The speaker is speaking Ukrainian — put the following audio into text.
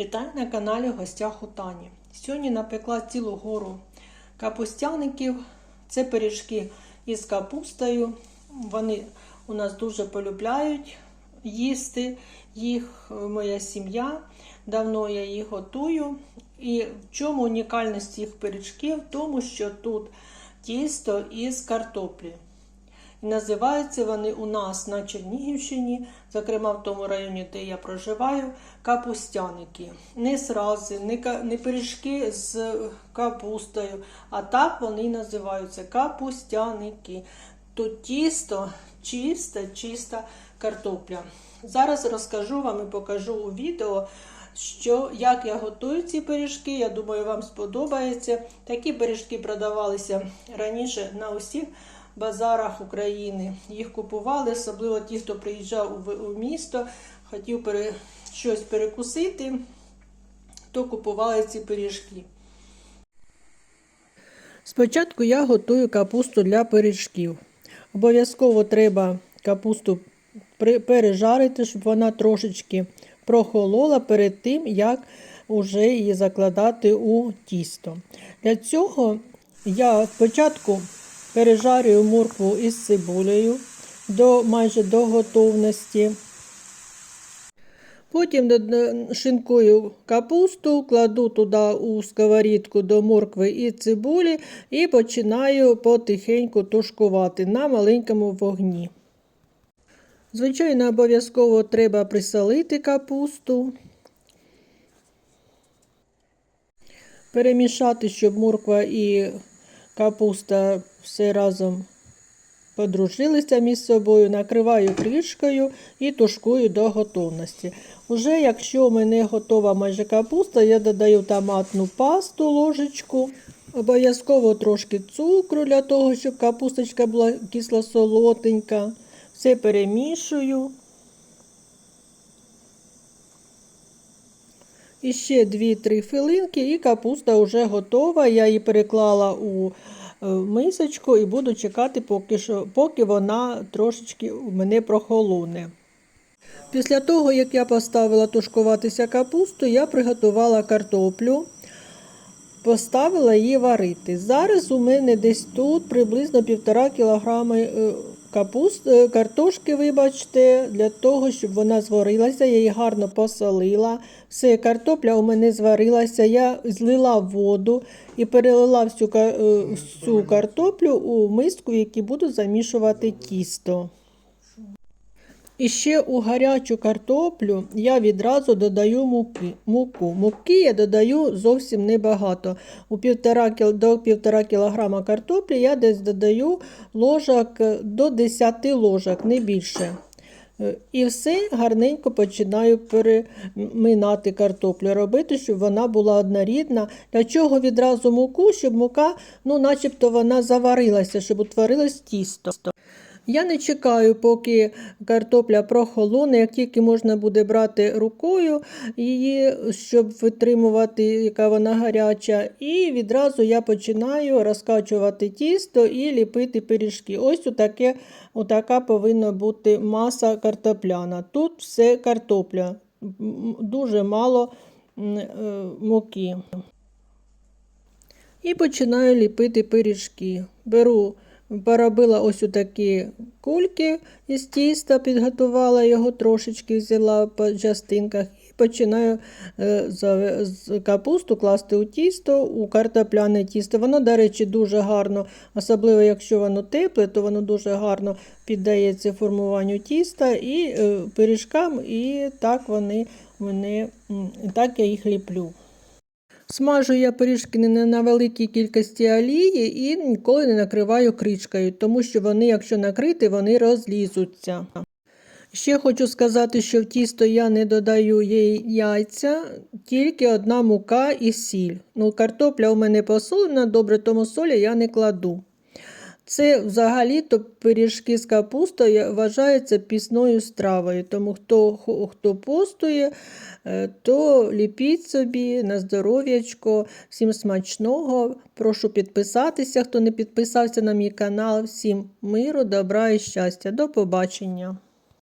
Вітаю на каналі в гостях у Тані. Сьогодні напекла цілу гору капустяників. Це пиріжки із капустою. Вони у нас дуже полюбляють їсти їх, моя сім'я. Давно я їх готую. І в чому унікальність цих пиріжків? В тому, що тут тісто із картоплі. І називаються вони у нас на Чернігівщині, зокрема в тому районі, де я проживаю, капустяники. Не срази, не, не пиріжки з капустою, а так вони називаються капустяники. Тут тісто, чиста, чиста картопля. Зараз розкажу вам і покажу у відео, що, як я готую ці пиріжки. Я думаю, вам сподобається. Такі пиріжки продавалися раніше на усіх базарах України. Їх купували, особливо ті, хто приїжджав у, місто, хотів пере, щось перекусити, то купували ці пиріжки. Спочатку я готую капусту для пиріжків. Обов'язково треба капусту пережарити, щоб вона трошечки прохолола перед тим, як уже її закладати у тісто. Для цього я спочатку пережарюю моркву із цибулею до майже до готовності. Потім шинкую капусту, кладу туди у сковорідку до моркви і цибулі і починаю потихеньку тушкувати на маленькому вогні. Звичайно, обов'язково треба присолити капусту, перемішати, щоб морква і капуста все разом подружилися між собою, накриваю кришкою і тушкую до готовності. Уже якщо у мене готова майже капуста, я додаю томатну пасту, ложечку. Обов'язково трошки цукру для того, щоб капусточка була кисло-солоденька. Все перемішую. І ще 2-3 хвилинки, і капуста вже готова. Я її переклала у е, мисочку і буду чекати, поки, що, поки вона трошечки в мене прохолоне. Після того, як я поставила тушкуватися капусту, я приготувала картоплю, поставила її варити. Зараз у мене десь тут приблизно 1,5 кг капуст, е, картошки, вибачте, для того, щоб вона зварилася, я її гарно посолила. Все, картопля у мене зварилася, я злила воду і перелила всю, е, всю картоплю у миску, в буду замішувати тісто. І ще у гарячу картоплю я відразу додаю муки, муку. Муки я додаю зовсім небагато. У півтора, до 1,5 кг картоплі я десь додаю ложок до 10 ложок, не більше. Е, І все гарненько починаю переминати картоплю, робити, щоб вона була однорідна. Для чого відразу муку, щоб мука, ну, начебто вона заварилася, щоб утворилось тісто. Я не чекаю, поки картопля прохолоне, як тільки можна буде брати рукою її, щоб витримувати, яка вона гаряча. І відразу я починаю розкачувати тісто і ліпити пиріжки. Ось отаке, отака повинна бути маса картопляна. Тут все картопля, дуже мало е, муки. І починаю ліпити пиріжки. Беру, поробила ось такі кульки із тіста, підготувала його трошечки, взяла по частинках і починаю е, з капусту класти у тісто, у картопляне тісто. Воно, до речі, дуже гарно, особливо якщо воно тепле, то воно дуже гарно піддається формуванню тіста і е, пиріжкам, і так вони мене, так я їх ліплю. Смажу я пиріжки не на великій кількості олії і ніколи не накриваю кричкою, тому що вони, якщо накрити, вони розлізуться. Ще хочу сказати, що в тісто я не додаю їй яйця, тільки одна мука і сіль. Ну, картопля у мене посолена, добре, тому солі я не кладу. Це взагалі-то пиріжки з капустою вважаються пісною стравою. Тому хто, хто постує, е, то ліпіть собі на здоров'ячко, всім смачного. Прошу підписатися, хто не підписався на мій канал. Всім миру, добра і щастя. До побачення!